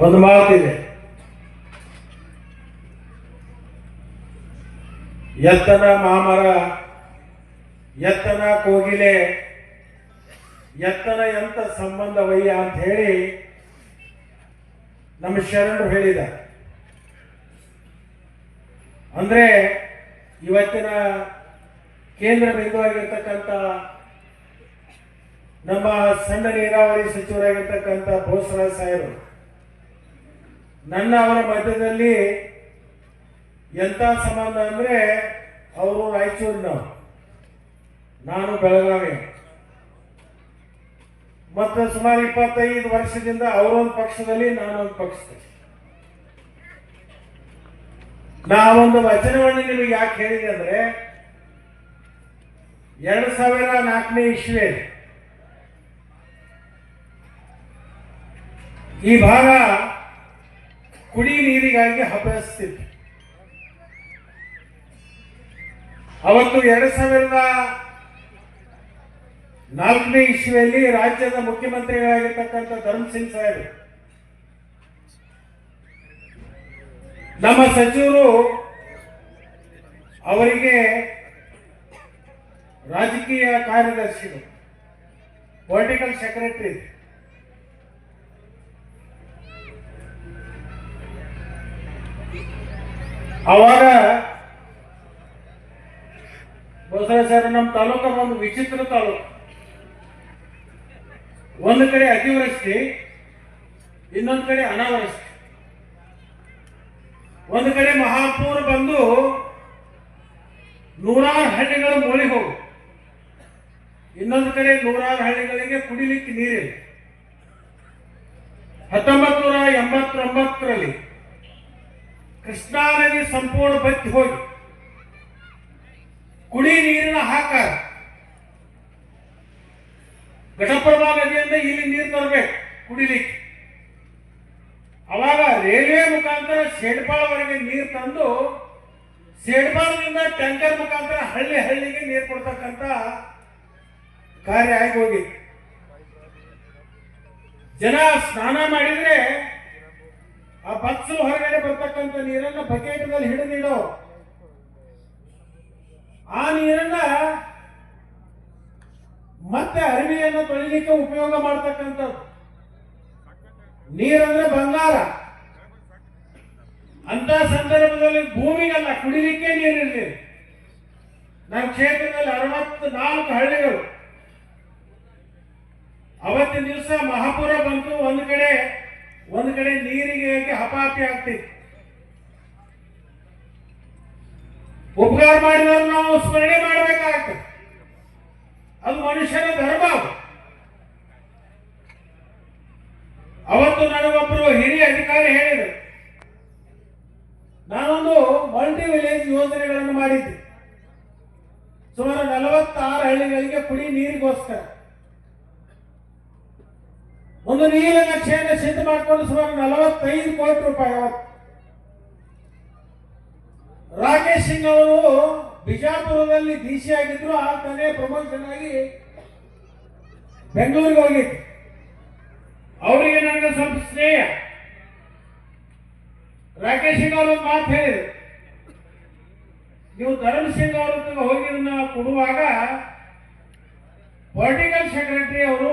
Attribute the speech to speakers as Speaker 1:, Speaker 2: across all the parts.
Speaker 1: ಒಂದು ಮಾತಿದೆ ಎತ್ತನ ಮಾಮರ, ಎತ್ತನ ಕೋಗಿಲೆ, ಎತ್ತನ ಎಂತ ಸಂಬಂಧವಯ್ಯ ಅಂತ ಹೇಳಿ ನಮ್ಮ ಶರಣರು ಹೇಳಿದ ಅಂದ್ರೆ ಇವತ್ತಿನ ಕೇಂದ್ರ ಬಿಂದುವಾಗಿರ್ತಕ್ಕಂಥ ನಮ್ಮ ಸಣ್ಣ ನೀರಾವರಿ ಸಚಿವರಾಗಿರ್ತಕ್ಕಂಥ ಬೋಸರಾಜ್ ಸಾಹೇಬರು ನನ್ನ ಅವರ ಮಧ್ಯದಲ್ಲಿ ಎಂಥ ಸಂಬಂಧ ಅಂದರೆ ಅವರು ರಾಯಚೂರಿನವರು. ನಾನು ಬೆಳಗಾವಿ. ಮತ್ತು ಸುಮಾರು ಇಪ್ಪತ್ತೈದು ವರ್ಷದಿಂದ ಅವರೊಂದು ಪಕ್ಷದಲ್ಲಿ ನಾನೊಂದು ಪಕ್ಷದಲ್ಲಿ ನಾವೊಂದು ವಚನವನ್ನು ನಿಮಗೆ ಯಾಕೆ ಹೇಳಿದೆ ಅಂದ್ರೆ, ಎರಡು ಸಾವಿರ ನಾಲ್ಕನೇ ಇಶ್ವೆ ಈ ಭಾಗ ಕುಡಿ ನೀರಿಗಾಗಿ ಹಬ್ಬಸ್ತಿತ್ತು ಅವತ್ತು ಎರಡು ಸಾವಿರದ ನಾಲ್ಕನೇ ಇಸ್ವಿಯಲ್ಲಿ ರಾಜ್ಯದ ಮುಖ್ಯಮಂತ್ರಿಗಳಾಗಿರ್ತಕ್ಕಂಥ ಧರ್ಮ್ ಸಿಂಗ್ ಸಾಹೇಬ್, ನಮ್ಮ ಸಚಿವರು ಅವರಿಗೆ ರಾಜಕೀಯ ಕಾರ್ಯದರ್ಶಿಗಳು ಪೊಲಿಟಿಕಲ್ ಸೆಕ್ರೆಟರಿ ಅವಾಗ ಬಸವರಾಜ್ ಸರ್ ನಮ್ಮ ತಾಲೂಕ ಒಂದು ವಿಚಿತ್ರ ತಾಲೂಕು. ಒಂದು ಕಡೆ ಅತಿವೃಷ್ಟಿ, ಇನ್ನೊಂದು ಕಡೆ ಅನಾವೃಷ್ಟಿ. ಒಂದು ಕಡೆ ಮಹಾಪೂರ ಬಂದು ನೂರಾರು ಹಳ್ಳಿಗಳು ಮೋಳಿ ಹೋಗು. ಇನ್ನೊಂದು ಕಡೆ ನೂರಾರು ಹಳ್ಳಿಗಳಿಗೆ ಕುಡಿಲಿಕ್ಕೆ ನೀರಿಲ್ಲ. ಹತ್ತೊಂಬತ್ತು ನೂರ ಎಂಬತ್ತೊಂಬತ್ತರಲ್ಲಿ ಕೃಷ್ಣಾ ನದಿ ಸಂಪೂರ್ಣ ಬತ್ತಿ ಹೋಗಿ. ಕುಡಿ ನೀರಿನ ಹಾಕಾರ. ಘಟಪ್ರಭಾ ನದಿಯಿಂದ ಇಲ್ಲಿ ನೀರು ತರಬೇಕು ಕುಡಿಲಿಕ್ಕೆ. ಅವಾಗ ರೈಲ್ವೆ ಮುಖಾಂತರ ಸೇಡ್ಪಾಳವರೆಗೆ ನೀರು ತಂದು ಸೇಡ್ಪಾಳದಿಂದ ಟ್ಯಾಂಕರ್ ಮುಖಾಂತರ ಹಳ್ಳಿ ಹಳ್ಳಿಗೆ ನೀರು ಕೊಡ್ತಕ್ಕಂತ ಕಾರ್ಯ ಆಗಿ ಹೋಗಿ ಜನ ಸ್ನಾನ ಮಾಡಿದ್ರೆ ಆ ಬಸ್ ಹೊರಗಡೆ ಬರ್ತಕ್ಕಂಥ ನೀರನ್ನ ಬಕೆಟ್ ಬಕೆಟ್ನಲ್ಲಿ ಹಿಡಿದಿಡೋ ಆ ನೀರನ್ನ ಮತ್ತೆ ಅರಿವಿಯನ್ನು ತೊಳಿಲಿಕ್ಕೆ ಉಪಯೋಗ ಮಾಡ್ತಕ್ಕಂಥದ್ದು. ನೀರಂದ್ರೆ ಬಂಗಾರ. ಅಂತ ಸಂದರ್ಭದಲ್ಲಿ ಭೂಮಿಗಲ್ಲ ಕುಡಿಲಿಕ್ಕೆ ನೀರಿರ್ಲಿ ನಮ್ಮ ಕ್ಷೇತ್ರದಲ್ಲಿ ಅರವತ್ತು ನಾಲ್ಕು ಹಳ್ಳಿಗಳು. ಅವತ್ತಿನ ದಿವಸ ಮಹಾಪುರ ಬಂತು, ಒಂದು ಕಡೆ ಏಕೆ ಆಗ್ತಿತ್ತು ಉಪಕಾರ ಮಾಡಿದವರು ನಾವು ಸ್ಮರಣೆ ಮಾಡಬೇಕಾಗ್ತದೆ ಅದು ಮನುಷ್ಯನ ಧರ್ಮ. ಅವತ್ತು ನನಗೊಬ್ಬರು ಹಿರಿಯ ಅಧಿಕಾರಿ ಹೇಳಿದರು, ನಾನೊಂದು ಮಲ್ಟಿ ವಿಲೇಜ್ ಯೋಜನೆಗಳನ್ನು ಮಾಡಿದ್ದೆ. ಸುಮಾರು ನಲವತ್ತಾರು ಹಳ್ಳಿಗಳಿಗೆ ಕುಡಿ ನೀರಿಗೋಸ್ಕರ ಒಂದು ನೀರಿನ ನಕ್ಷೆಯನ್ನು ಸಿದ್ಧ ಮಾಡಿಕೊಂಡು ಸುಮಾರು ನಲವತ್ತೈದು ಕೋಟಿ ರೂಪಾಯಿ ರಾಕೇಶ್ ಸಿಂಗ್ ಅವರು ಬಿಜಾಪುರದಲ್ಲಿ ಡಿ ಸಿ ಆಗಿದ್ರು, ಆ ತಾನೇ ಪ್ರಮೋಷನ್ ಆಗಿ ಬೆಂಗಳೂರಿಗೆ ಹೋಗಿದ್ರು. ಅವರಿಗೆ ನನಗೆ ಸ್ವಲ್ಪ ಸ್ನೇಹ. ರಾಕೇಶ್ ಸಿಂಗ್ ಅವರು ಮಾತು ಹೇಳಿದ್ರು. ನೀವು ಧರ್ಮ ಸಿಂಗ್ ಅವರ ಹೋಗಿದ್ದನ್ನ ಹೋಗಿ ಕೊಡುವಾಗ ಪೊಲಿಟಿಕಲ್ ಸೆಕ್ರೆಟರಿ ಅವರು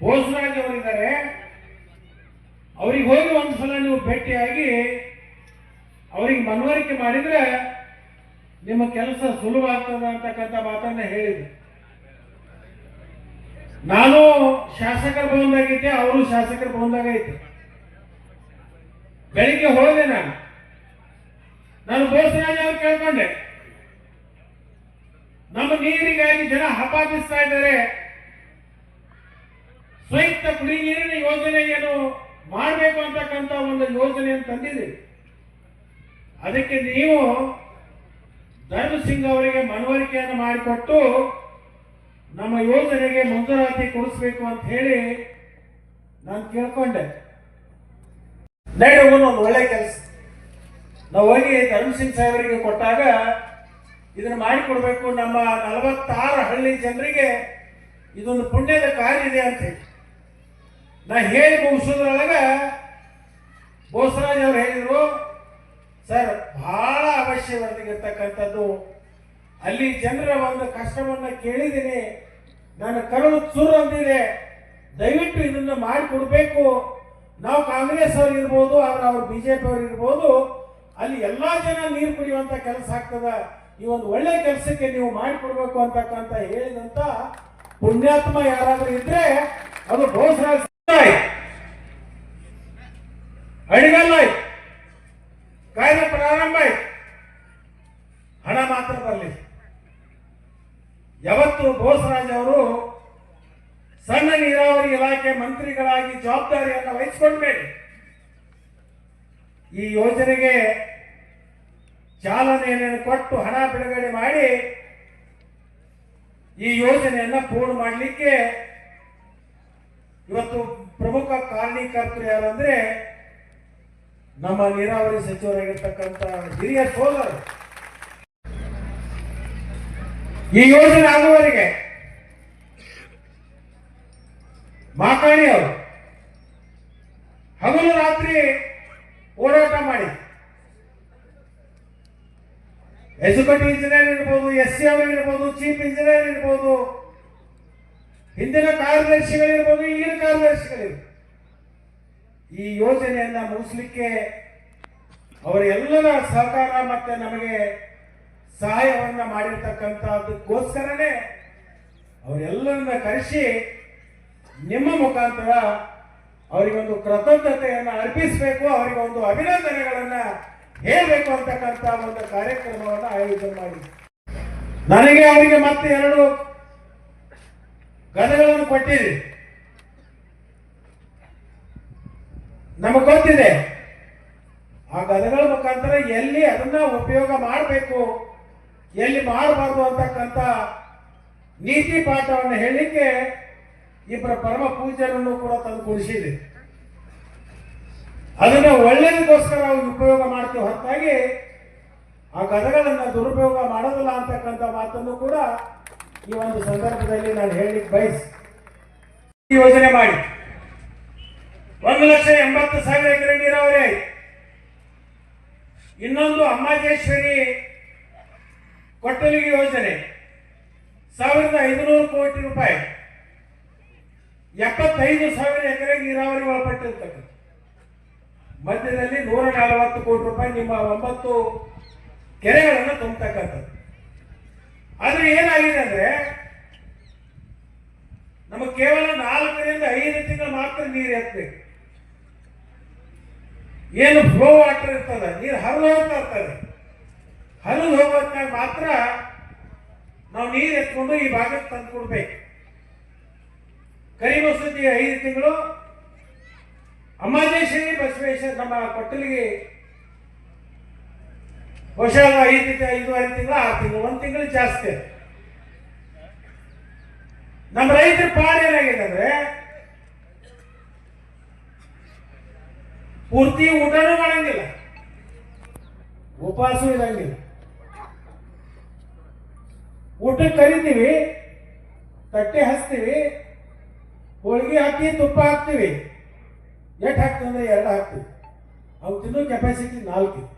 Speaker 1: ಬೋಸರಾಜ್ ಅವರಿದ್ದಾರೆ. ಅವ್ರಿಗೆ ಹೋಗಿ ಒಂದು ಸಲ ನೀವು ಭೇಟಿಯಾಗಿ ಅವ್ರಿಗೆ ಮನವರಿಕೆ ಮಾಡಿದ್ರೆ ನಿಮ್ಮ ಕೆಲಸ ಸುಲಭ ಆಗ್ತದ ಅಂತಕ್ಕಂಥ ಮಾತನ್ನ ಹೇಳಿದ್ರು. ನಾನು ಶಾಸಕರ ಭವನದಾಗಿದ್ದೆ ಅವರು ಶಾಸಕರ ಭವನದಾಗ ಐತೆ ಬೆಳಿಗ್ಗೆ ಹೋದೆ ನಾನು. ನಾನು ಬೋಸರಾಜ್ ಅವ್ರು ಕೇಳ್ಕೊಂಡೆ. ನಮ್ಮ ನೀರಿಗಾಗಿ ಜನ ಹಪಾದಿಸ್ತಾ ಇದ್ದಾರೆ ಸ್ವಯುಕ್ತ ಕುಡಿ ನೀರಿನ ಯೋಜನೆಯನ್ನು ಮಾಡಬೇಕು ಒಂದು ಯೋಜನೆಯನ್ನು ತಂದಿದ್ದೀವಿ. ಅದಕ್ಕೆ ನೀವು ಧರ್ಮ ಸಿಂಗ್ ಅವರಿಗೆ ಮನವರಿಕೆಯನ್ನು ಮಾಡಿಕೊಟ್ಟು ನಮ್ಮ ಯೋಜನೆಗೆ ಮಂಜೂರಾತಿ ಕೊಡಿಸ್ಬೇಕು ಅಂತ ಹೇಳಿ ನಾನು ಕೇಳ್ಕೊಂಡೆ. ನಡೆ ಒಂದು ಒಳ್ಳೆ ಕೆಲಸ. ನಾವು ಹೋಗಿ ಧರ್ಮ ಸಿಂಗ್ ಸಾಹೇಬರಿಗೆ ಕೊಟ್ಟಾಗ ಇದನ್ನ ಮಾಡಿಕೊಡ್ಬೇಕು. ನಮ್ಮ ನಲವತ್ತಾರು ಹಳ್ಳಿ ಜನರಿಗೆ ಇದೊಂದು ಪುಣ್ಯದ ಕಾರ್ಯ ಇದೆ ಅಂತ ಹೇಳಿ. ನಾ ಹೇಳಿ ಮುಗಿಸೋದ್ರೊಳಗ ಬೋಸರಾಜ್ ಅವ್ರು ಹೇಳಿದ್ರು, ಸರ್, ಬಹಳ ಅವಶ್ಯವಾಗಿರ್ತಕ್ಕಂಥದ್ದು ಅಲ್ಲಿ ಜನರ ಒಂದು ಕಷ್ಟವನ್ನ ಕೇಳಿದ್ದೀನಿ. ನನ್ನ ಕರುಳು ಚೂರು ಅಂದಿದೆ. ದಯವಿಟ್ಟು ಇದನ್ನ ಮಾಡಿಕೊಡ್ಬೇಕು. ನಾವು ಕಾಂಗ್ರೆಸ್ ಅವ್ರು ಇರ್ಬೋದು, ಆದ್ರೆ ಅವ್ರು ಬಿಜೆಪಿ ಅವ್ರು ಇರ್ಬೋದು. ಅಲ್ಲಿ ಎಲ್ಲಾ ಜನ ನೀರು ಕುಡಿಯುವಂತ ಕೆಲಸ ಆಗ್ತದ. ಈ ಒಂದು ಒಳ್ಳೆ ಕೆಲಸಕ್ಕೆ ನೀವು ಮಾಡಿಕೊಡ್ಬೇಕು ಅಂತಕ್ಕಂತ ಹೇಳಿದಂತ ಪುಣ್ಯಾತ್ಮ ಯಾರಾದ್ರೂ ಇದ್ರೆ ಅದು ಬೋಸರಾಜ್ ಅಡಿಗಲ್ಲ ಆಯ್ತು ಕಾಯ್ದೆ ಪ್ರಾರಂಭ ಆಯ್ತು ಹಣ ಮಾತ್ರ ಬರಲಿ. ಯಾವತ್ತು ಬೋಸರಾಜ್ ಅವರು ಸಣ್ಣ ನೀರಾವರಿ ಇಲಾಖೆ ಮಂತ್ರಿಗಳಾಗಿ ಜವಾಬ್ದಾರಿಯನ್ನು ವಹಿಸಿಕೊಂಡ್ಮೇಲೆ ಈ ಯೋಜನೆಗೆ ಚಾಲನೆಯನ್ನು ಕೊಟ್ಟು ಹಣ ಬಿಡುಗಡೆ ಮಾಡಿ ಈ ಯೋಜನೆಯನ್ನು ಪೂರ್ಣ ಮಾಡಲಿಕ್ಕೆ ಇವತ್ತು ಪ್ರಮುಖ ಕಾರಣೀಕರ್ತರು ಯಾರಂದ್ರೆ ನಮ್ಮ ನೀರಾವರಿ ಸಚಿವರಾಗಿರ್ತಕ್ಕಂಥ ಹಿರಿಯ ಸೋದರರು ಈ ಯೋಜನೆ ಆಗುವವರೆಗೆ ಮಾಕಾಣಿ ಅವರು ಹಗಲು ರಾತ್ರಿ ಹೋರಾಟ ಮಾಡಿ. ಎಜುಕೇಟಿವ್ ಇಂಜಿನಿಯರ್ ಇರ್ಬೋದು, ಎಸ್ ಸಿ ಅವರು ಇರ್ಬೋದು, ಚೀಫ್ ಇಂಜಿನಿಯರ್ ಇರ್ಬೋದು, ಹಿಂದಿನ ಕಾರ್ಯದರ್ಶಿಗಳಿರ್ಬೋದು ಈಗಿನ ಕಾರ್ಯದರ್ಶಿಗಳಿರ್ಬೋದು ಈ ಯೋಜನೆಯನ್ನ ಮುಗಿಸ್ಲಿಕ್ಕೆ ಅವರೆಲ್ಲರ ಸಹಕಾರ ಮತ್ತೆ ನಮಗೆ ಸಹಾಯವನ್ನ ಮಾಡಿರ್ತಕ್ಕಂಥದ್ದಕ್ಕೋಸ್ಕರನೇ ಅವರೆಲ್ಲರನ್ನ ಕರೆಸಿ ನಿಮ್ಮ ಮುಖಾಂತರ ಅವರಿಗೊಂದು ಕೃತಜ್ಞತೆಯನ್ನು ಅರ್ಪಿಸಬೇಕು ಅವರಿಗೆ ಒಂದು ಅಭಿನಂದನೆಗಳನ್ನ ಹೇಳಬೇಕು ಅಂತಕ್ಕಂಥ ಒಂದು ಕಾರ್ಯಕ್ರಮವನ್ನು ಆಯೋಜನೆ ಮಾಡಿ ನನಗೆ ಅವರಿಗೆ ಮತ್ತೆ ಎರಡು ಗದಗಳನ್ನು ಕೊಟ್ಟಿರಿ ನಮಗೆ ಗೊತ್ತಿದೆ. ಆ ಗದಗಳ ಮುಖಾಂತರ ಎಲ್ಲಿ ಅದನ್ನ ಉಪಯೋಗ ಮಾಡಬೇಕು, ಎಲ್ಲಿ ಮಾಡಬಾರ್ದು ಅಂತಕ್ಕಂಥ ನೀತಿ ಪಾಠವನ್ನು ಹೇಳಲಿಕ್ಕೆ ಇಬ್ಬರ ಪರಮ ಪೂಜ್ಯರನ್ನು ಕೂಡ ತಂದು ಕೊಡಿಸಿದೆ ಅದನ್ನ ಒಳ್ಳೆಯದಕ್ಕೋಸ್ಕರ ಉಪಯೋಗ ಮಾಡ್ತೀವಿ ಹೊರತಾಗಿ ಆ ಗದಗಳನ್ನು ದುರುಪಯೋಗ ಮಾಡೋದಿಲ್ಲ ಅಂತಕ್ಕಂಥ ಮಾತನ್ನು ಕೂಡ ಈ ಒಂದು ಸಂದರ್ಭದಲ್ಲಿ ನಾನು ಹೇಳಲಿಕ್ಕೆ ಬಯಸಿ ಯೋಜನೆ ಮಾಡಿ. ಒಂದು ಲಕ್ಷ ಎಂಬತ್ತು ಸಾವಿರ ಎಕರೆ ನೀರಾವರಿ ಆಯ್ತು. ಇನ್ನೊಂದು ಅಮ್ಮಾಜೇಶ್ವರಿ ಕೊಟ್ಟಲಿಗೆ ಯೋಜನೆ. ಸಾವಿರದ ಐದುನೂರು ಕೋಟಿ ರೂಪಾಯಿ. ಎಪ್ಪತ್ತೈದು ಸಾವಿರ ಎಕರೆ ನೀರಾವರಿ ಒಳಪಟ್ಟಿರ್ತಕ್ಕಂಥ ಮಧ್ಯದಲ್ಲಿ ನೂರ ನಲವತ್ತು ಕೋಟಿ ರೂಪಾಯಿ ನಿಮ್ಮ ಒಂಬತ್ತು ಕೆರೆಗಳನ್ನು ತುಂಬತಕ್ಕಂಥದ್ದು. ಆದ್ರೆ ಏನಾಗಿದೆ ಅಂದ್ರೆ, ನಮಗೆ ಕೇವಲ ನಾಲ್ಕರಿಂದ ಐದು ತಿಂಗಳು ಮಾತ್ರ ನೀರು ಎತ್ತಬೇಕು ಏನು ಫ್ಲೋ ವಾಟರ್ ಇರ್ತದೆ, ನೀರು ಹರಿದು ಹೋಗ್ತಾ ಇರ್ತದೆ. ಹರಿದು ಹೋಗೋದ್ನಾಗ ಮಾತ್ರ ನಾವು ನೀರು ಎತ್ಕೊಂಡು ಈ ಭಾಗಕ್ಕೆ ತಂದು ಕೊಡ್ಬೇಕು. ಕರಿಮಸೂತಿ ಐದು ತಿಂಗಳು ಅಮಾದೇಶ್ವರಿ ಬಸವೇಶ್ವರ ನಮ್ಮ ಕೊಟ್ಟಲಿಗೆ ಬಹುಶಃ ಐದು ಐದು ಐದು ತಿಂಗಳು, ಆರು ತಿಂಗಳು, ಒಂದು ತಿಂಗಳು ಜಾಸ್ತಿ ನಮ್ಮ ರೈತರ ಪಾಡ್ ಏನಾಗಿದೆ ಅಂದ್ರೆ ಪೂರ್ತಿ ಊಟನೂ ಮಾಡಂಗಿಲ್ಲ. ಉಪವಾಸ ಇರಂಗಿಲ್ಲ. ಊಟಕ್ಕೆ ಕರಿತೀವಿ, ತಟ್ಟೆ ಹಚ್ತೀವಿ, ಹೋಳಿಗೆ ಹಾಕಿ ತುಪ್ಪ ಹಾಕ್ತೀವಿ. ಎಷ್ಟು ಹಾಕ್ತೀವಿ ಅಂದ್ರೆ ಎರಡು ಹಾಕ್ತೀವಿ. ಅವು ತಿನ್ನೋ ಕೆಪಾಸಿಟಿ ನಾಲ್ಕು.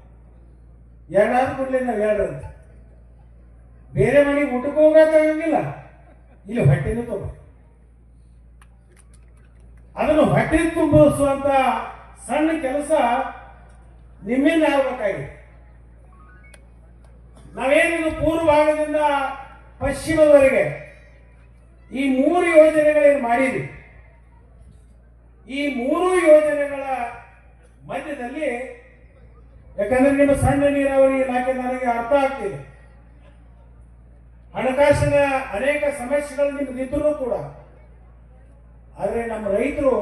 Speaker 1: ಎರಡಾದ ಕೂಡಲೇ ನಾವು ಎರಡು ಅಂತ. ಬೇರೆ ಮನೆಗೆ ಊಟಕ್ಕೆ ಹೋಗಕ್ಕಾಗಂಗಿಲ್ಲ ಇಲ್ಲಿ ಹೊಟ್ಟೆನೂ ತುಂಬ. ಅದನ್ನು ಹೊಟ್ಟೆ ತುಂಬಿಸುವಂತ ಸಣ್ಣ ಕೆಲಸ ನಿಮ್ಮಿಂದ ಆಗ್ಬೇಕಾಗಿದೆ. ನಾವೇನಿದು ಪೂರ್ವ ಭಾಗದಿಂದ ಪಶ್ಚಿಮದವರೆಗೆ ಈ ಮೂರು ಯೋಜನೆಗಳೇನು ಮಾಡಿದ್ವಿ? ಈ ಮೂರು ಯೋಜನೆಗಳ ಮಧ್ಯದಲ್ಲಿ ಯಾಕಂದ್ರೆ ನಿಮ್ಮ ಸಣ್ಣ ನೀರಾವರಿ ಇಲಾಖೆ ನನಗೆ ಅರ್ಥ ಆಗ್ತಿದೆ. ಹಣಕಾಸಿನ ಅನೇಕ ಸಮಸ್ಯೆಗಳು ನಿಮ್ಗಿದ್ರು ಕೂಡ, ಆದರೆ ನಮ್ಮ ರೈತರು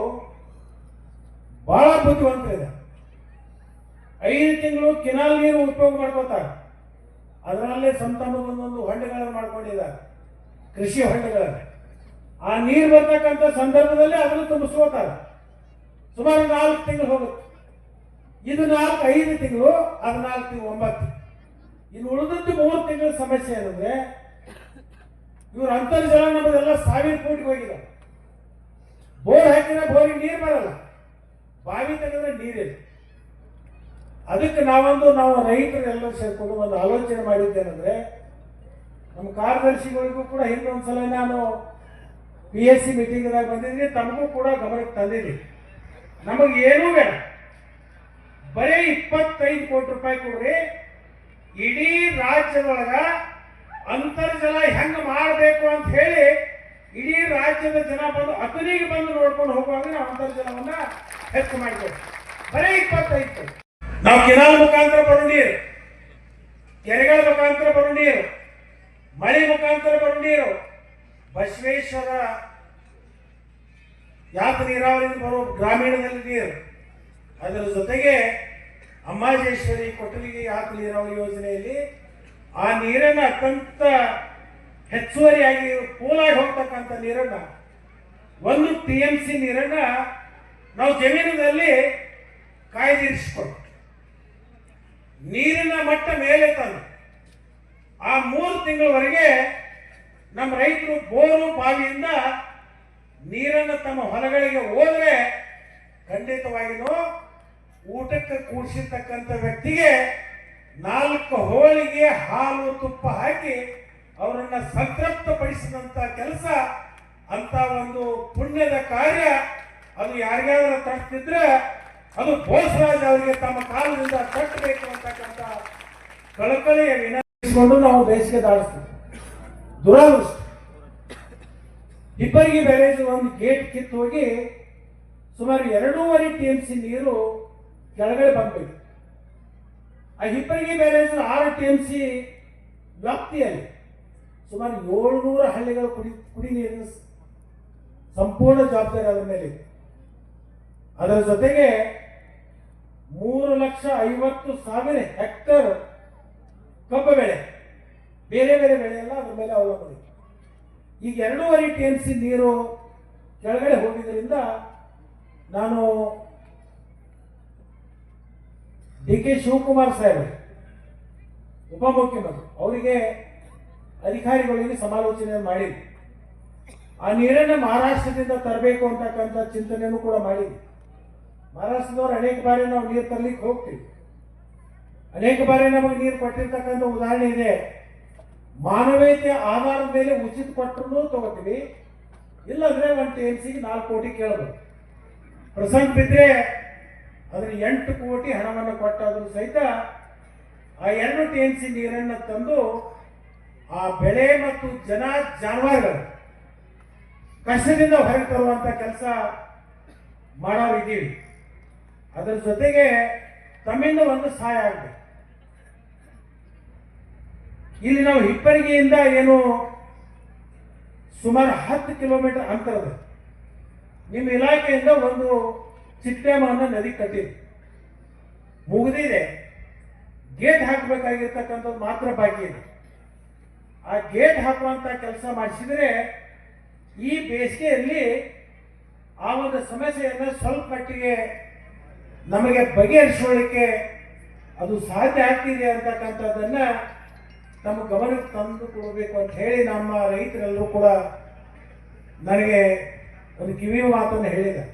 Speaker 1: ಬಹಳ ಬುದ್ಧಿವಂತರಿದೆ ಐದು ತಿಂಗಳು ಕೆನಾಲ್ ನೀರು ಉಪಯೋಗ ಮಾಡ್ಕೋತಾರೆ ಅದರಲ್ಲೇ ಸಂತಾನದೊಂದೊಂದು ಹೊಂಡಗಳನ್ನು ಮಾಡ್ಕೊಂಡಿದ್ದಾರೆ. ಕೃಷಿ ಹಳ್ಳಿಗಳಲ್ಲಿ ಆ ನೀರು ಬರ್ತಕ್ಕಂಥ ಸಂದರ್ಭದಲ್ಲಿ ಅದನ್ನು ತುಂಬಿಸ್ಕೋತಾರೆ ಸುಮಾರು ನಾಲ್ಕು ತಿಂಗಳು ಹೋಗುತ್ತೆ. ಇದು ನಾಲ್ಕು, ಐದು ತಿಂಗಳು, ಅದು ನಾಲ್ಕು ತಿಂಗಳು, ಒಂಬತ್ತು ಇನ್ನು ಉಳಿದದ್ದು ಮೂರು ತಿಂಗಳ ಸಮಸ್ಯೆ ಏನಂದ್ರೆ, ಇವ್ರ ಅಂತರ್ಜಲ ನಮ್ಮದೆಲ್ಲ ಸಾವಿರ ಕೋಟಿಗೆ ಹೋಗಿದೆ ಬೋರ್ ಹಾಕಿದ್ರೆ ಬೋರಿಗೆ ನೀರು ಬರಲ್ಲ. ಬಾವಿ ತೆಗೆದ್ರೆ ನೀರಿದೆ ಅದಕ್ಕೆ ನಾವೊಂದು ನಾವು ರೈತರೆಲ್ಲರೂ ಸೇರ್ಕೊಂಡು ಒಂದು ಆಲೋಚನೆ ಮಾಡಿದ್ದೇನೆಂದ್ರೆ, ನಮ್ಮ ಕಾರ್ಯದರ್ಶಿಗಳಿಗೂ ಕೂಡ ಹಿಂದೊಂದ್ಸಲ ನಾನು ಪಿ ಎಸ್ ಸಿ ಮೀಟಿಂಗ್ದಾಗ ಬಂದಿದ್ದೀನಿ, ತಮಗೂ ಕೂಡ ಗಮನಕ್ಕೆ ತಂದಿದ್ದೀನಿ. ನಮಗೆ ಏನೂ ಬೇಡ. ಬರೀ ಇಪ್ಪತ್ತೈದು ಕೋಟಿ ರೂಪಾಯಿ ಕೊಡ್ರಿ, ಇಡೀ ರಾಜ್ಯದೊಳಗ ಅಂತರ್ಜಲ ಹೆಂಗ್ ಮಾಡಬೇಕು ಅಂತ ಹೇಳಿ ಇಡೀ ರಾಜ್ಯದ ಜನ ಬಂದು ಅತನಿಗೆ ಬಂದು ನೋಡ್ಕೊಂಡು ಹೋಗುವಾಗ ನಾವು ಅಂತರ್ಜಲವನ್ನ ಹೆಚ್ಚು ಮಾಡ್ತೇವೆ ಬರೀ ಇಪ್ಪತ್ತೈದು. ನಾವು ಕೆನಾಲ್ ಮುಖಾಂತರ ಬರೋ ನೀರು ಕೆರೆಗಳ ಮುಖಾಂತರ ಬರೋ ಮಳೆ ಮುಖಾಂತರ ಬರೋ ನೀರು ಬಸವೇಶ್ವರ ಯಾತ ನೀರಾವರಿಯಿಂದ ಬರೋ ಗ್ರಾಮೀಣದಲ್ಲಿ ನೀರು? ಅದರ ಜೊತೆಗೆ ಅಮ್ಮಾಜೇಶ್ವರಿ ಕೊಟ್ಟಲಿಗೆ ಯಾತ ನೀರಾವರಿ ಯೋಜನೆಯಲ್ಲಿ ಆ ನೀರನ್ನು ಅತ್ಯಂತ ಹೆಚ್ಚುವರಿಯಾಗಿ ಪೋಲಾಗಿ ಹೋಗ್ತಕ್ಕಂಥ ನೀರನ್ನ, ಒಂದು ಟಿ ಎಂ ಸಿ ನೀರನ್ನ ನಾವು ಜಮೀನಿನಲ್ಲಿ ಕಾಯ್ದಿರಿಸಿಕೊಂಡು ನೀರಿನ ಮಟ್ಟ ಮೇಲೆ ತಂದು, ಆ ಮೂರು ತಿಂಗಳವರೆಗೆ ನಮ್ಮ ರೈತರು ಬೋರು ಬಾವಿಯಿಂದ ನೀರನ್ನು ತಮ್ಮ ಹೊಲಗಳಿಗೆ ಹೋದ್ರೆ ಖಂಡಿತವಾಗಿಯೂ ಊಟಕ್ಕೆ ಕೂಡಿಸಿರ್ತಕ್ಕಂಥ ವ್ಯಕ್ತಿಗೆ ನಾಲ್ಕು ಹೋಳಿಗೆ ಹಾಲು ತುಪ್ಪ ಹಾಕಿ ಅವರನ್ನ ಸಂತೃಪ್ತಪಡಿಸಿದಂತ ಕೆಲಸ ಅಂತ ಒಂದು ಪುಣ್ಯದ ಕಾರ್ಯ. ಅದು ಯಾರಿಗಾದ್ರೂ ತಟ್ಟಿದ್ರೆ ಅದು ಬೋಸರಾಜ್ ಅವರಿಗೆ ತಮ್ಮ ಕಾಲದಿಂದ ತಟ್ಟಬೇಕು ಅಂತಕ್ಕಂಥ ಕಳಕಳಿಯ ವಿನಂತಿಸಿಕೊಂಡು ನಾವು ಬೇಸಿಗೆ ದಾಳಿಸ್ತೀವಿ ದುರಾದೃಷ್ಟ ಇಬ್ಬರಿಗೆ ಬ್ಯಾರೇಜ್ ಒಂದು ಗೇಟ್ ಕಿತ್ತು ಹೋಗಿ ಸುಮಾರು ಎರಡೂವರೆ ಟಿ ಎಂ ಸಿ ನೀರು ಕೆಳಗಡೆ ಬಂದ್ಬೇಕು ಆ ಹಿಪ್ಪರಿಗೆ ಬ್ಯಾರೇಜ್ ಆರು ಟಿ ಎಂ ಸಿ ವ್ಯಾಪ್ತಿಯಲ್ಲಿ. ಸುಮಾರು ಏಳ್ನೂರ ಹಳ್ಳಿಗಳ ಕುಡಿ ಕುಡಿ ನೀರಿನ ಸಂಪೂರ್ಣ ಜವಾಬ್ದಾರಿ ಅದರ ಮೇಲೆ ಅದರ ಜೊತೆಗೆ ಮೂರು ಲಕ್ಷ ಐವತ್ತು ಸಾವಿರ ಹೆಕ್ಟರ್ ಕಬ್ಬು ಬೆಳೆ, ಬೇರೆ ಬೇರೆ ಬೆಳೆ ಎಲ್ಲ ಅದ್ರ ಮೇಲೆ ಅವಲಂಬನೆ ಈಗ ಎರಡೂವರೆ ಟಿ ಎಂ ಸಿ ನೀರು ಕೆಳಗಡೆ ಹೋಗಿದ್ದರಿಂದ ನಾನು ಡಿ ಕೆ ಶಿವಕುಮಾರ್ ಸಾಹೇಬ್ ಉಪಮುಖ್ಯಮಂತ್ರಿ ಅವರಿಗೆ ಅಧಿಕಾರಿಗಳಿಗೆ ಸಮಾಲೋಚನೆ ಮಾಡಿದ್ವಿ. ಆ ನೀರನ್ನು ಮಹಾರಾಷ್ಟ್ರದಿಂದ ತರಬೇಕು ಅಂತಕ್ಕಂಥ ಚಿಂತನೆಯನ್ನು ಕೂಡ ಮಾಡಿದ್ವಿ. ಮಹಾರಾಷ್ಟ್ರದವ್ರು ಅನೇಕ ಬಾರಿ ನಾವು ನೀರು ತರಲಿಕ್ಕೆ ಹೋಗ್ತೀವಿ. ಅನೇಕ ಬಾರಿ ನಮಗೆ ನೀರು ಕೊಟ್ಟಿರ್ತಕ್ಕಂಥ ಉದಾಹರಣೆ ಇದೆ. ಮಾನವೀಯತೆ ಆಧಾರದ ಮೇಲೆ ಉಚಿತ ಕೊಟ್ಟರು ತಗೋತೀವಿ. ಇಲ್ಲಂದ್ರೆ ಒಂದು ಟಿ ಎಂ ಸಿಗೆ ನಾಲ್ಕು ಕೋಟಿ ಕೇಳಬಹುದು ಪ್ರಸಂಗ ಬಿದ್ದರೆ ಅದ್ರ ಎಂಟು ಕೋಟಿ ಹಣವನ್ನು ಕೊಟ್ಟಾದರೂ ಸಹಿತ ಆ ಎರಡು ಟಿ ಎಂ ಸಿ ನೀರನ್ನು ತಂದು ಆ ಬೆಳೆ ಮತ್ತು ಜನ ಜಾನುವಾರುಗಳು ಕಷ್ಟದಿಂದ ಹೊರಗೆ ತರುವಂತ ಕೆಲಸ ಮಾಡೋರಿದ್ದೀವಿ ಅದರ ಜೊತೆಗೆ ತಮ್ಮಿಂದ ಒಂದು ಸಹಾಯ ಆಗಬೇಕು ಇಲ್ಲಿ ನಾವು ಹಿಪ್ಪರಿಗೆಯಿಂದ ಏನು ಸುಮಾರು ಹತ್ತು ಕಿಲೋಮೀಟರ್ ಅಂತರದ ನಿಮ್ಮ ಇಲಾಖೆಯಿಂದ ಒಂದು ಚಿತ್ರಮಾನ ನದಿ ಕಟ್ಟಿದೆ ಮುಗಿದಿದೆ. ಗೇಟ್ ಹಾಕಬೇಕಾಗಿರ್ತಕ್ಕಂಥದ್ದು ಮಾತ್ರ ಬಾಕಿ ಇದೆ. ಆ ಗೇಟ್ ಹಾಕುವಂತ ಕೆಲಸ ಮಾಡಿಸಿದರೆ ಈ ಬೇಸಿಗೆಯಲ್ಲಿ ಆ ಒಂದು ಸಮಸ್ಯೆಯನ್ನು ಸ್ವಲ್ಪ ಮಟ್ಟಿಗೆ ನಮಗೆ ಬಗೆಹರಿಸೋಳಿಕ್ಕೆ ಅದು ಸಾಧ್ಯ ಆಗ್ತಿದೆ ಅಂತಕ್ಕಂಥದ್ದನ್ನು ನಮ್ಮ ಗಮನಕ್ಕೆ ತಂದು ಕೊಡಬೇಕು ಅಂತ ಹೇಳಿ ನಮ್ಮ ರೈತರೆಲ್ಲರೂ ಕೂಡ ನನಗೆ ಒಂದು ಕಿವಿ ಮಾತನ್ನು ಹೇಳಿದ್ದಾರೆ.